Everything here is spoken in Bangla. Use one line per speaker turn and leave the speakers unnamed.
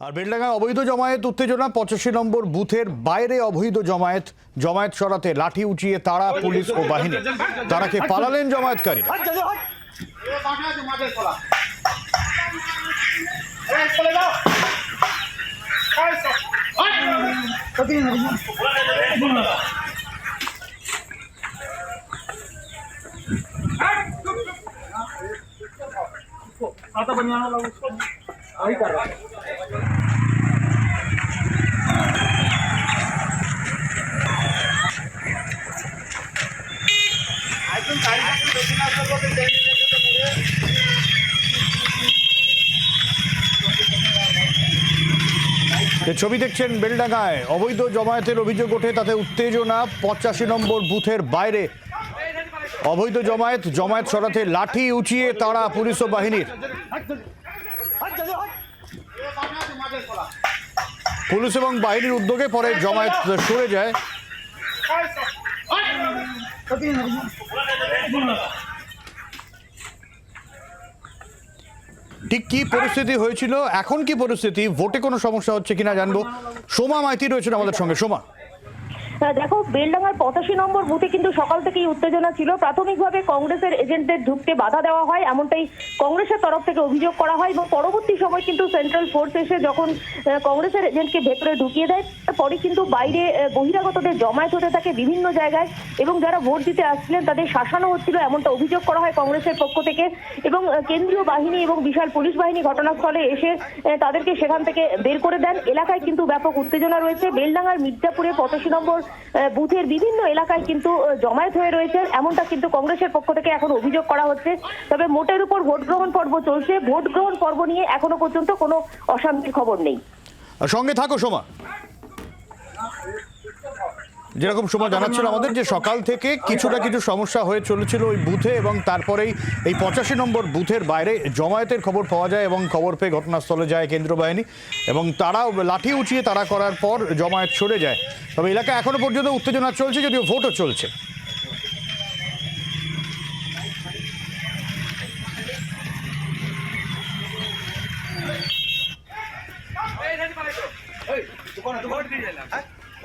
আর বেলডাঙ্গায় অবৈধ জমায়েত উত্তেজনা পঁচাশি নম্বর বুথের বাইরে অবৈধ জমায়েত জমায়েত সরাতে লাঠি উঁচিয়ে তারা পুলিশ ও বাহিনী তারাকে পালালেন জমায়েতকারীরা
মাঠে আছে মাঠে খোলা এই চলে যাও এই সব आता बनवाना लगा उसको वही कर रहा है
যে ছবি দেখছেন বেলডাঙ্গায়। অবৈধ জমায়েতের অভিযোগ ওঠে, তাতে উত্তেজনা পঁচাশি নম্বর বুথের বাইরে। অবৈধ জমায়েত জমায়েত সরাতে লাঠি উঁচিয়ে তারা পুলিশ ও বাহিনীর। পুলিশ এবং বাহিনীর উদ্যোগে পরে জমায়েত সরে যায়
এই সব
ঠিক কি পরিস্থিতি হয়েছিল? এখন কি পরিস্থিতি? ভোটে কোনো সমস্যা হচ্ছে কিনা জানব। সোমা মাইতি রয়েছেন আমাদের সঙ্গে। সোমা।
দেখো বেলডাঙ্গার পঁচাশি নম্বর বুথে কিন্তু সকাল থেকেই উত্তেজনা ছিল। প্রাথমিকভাবে কংগ্রেসের এজেন্টদের ঢুকতে বাধা দেওয়া হয়, এমনটাই কংগ্রেসের তরফ থেকে অভিযোগ করা হয় এবং পরবর্তী সময় কিন্তু সেন্ট্রাল ফোর্স এসে যখন কংগ্রেসের এজেন্টকে ভেতরে ঢুকিয়ে দেয় পরে কিন্তু বাইরে বহিরাগতদের জমায়েত হতে থাকে বিভিন্ন জায়গায় এবং যারা ভোট দিতে আসছিলেন তাদের শাসানো হচ্ছিল, এমনটা অভিযোগ করা হয় কংগ্রেসের পক্ষ থেকে এবং কেন্দ্রীয় বাহিনী এবং বিশাল পুলিশ বাহিনী ঘটনাস্থলে এসে তাদেরকে সেখান থেকে বের করে দেন। এলাকায় কিন্তু ব্যাপক উত্তেজনা রয়েছে। বেলডাঙ্গার মির্জাপুরে পঁচাশি নম্বর বুথের বিভিন্ন এলাকায় কিন্তু জমায়েত হয়ে রয়েছে এমনটা কিন্তু কংগ্রেসের পক্ষ থেকে এখন অভিযোগ করা হচ্ছে। তবে মোটের উপর ভোট গ্রহণ পর্ব চলছে। ভোট গ্রহণ পর্ব নিয়ে এখনও পর্যন্ত কোনো অশান্তির খবর নেই।
সঙ্গে থাকো, সোমা। যেরকম সময় জানাচ্ছিল আমাদের যে সকাল থেকে কিছুটা কিছু সমস্যা হয়ে চলেছিল ওই বুথে এবং তারপরেই এই পঁচাশি নম্বর বুথের বাইরে জমায়েতের খবর পাওয়া যায় এবং খবর পেয়ে ঘটনাস্থলে যায় কেন্দ্র বাহিনী এবং তারাও লাঠি উঁচিয়ে তারা করার পর জমায়েত সরে যায়। তবে এলাকায় এখনও পর্যন্ত উত্তেজনা চলছে যদিও ভোটও চলছে।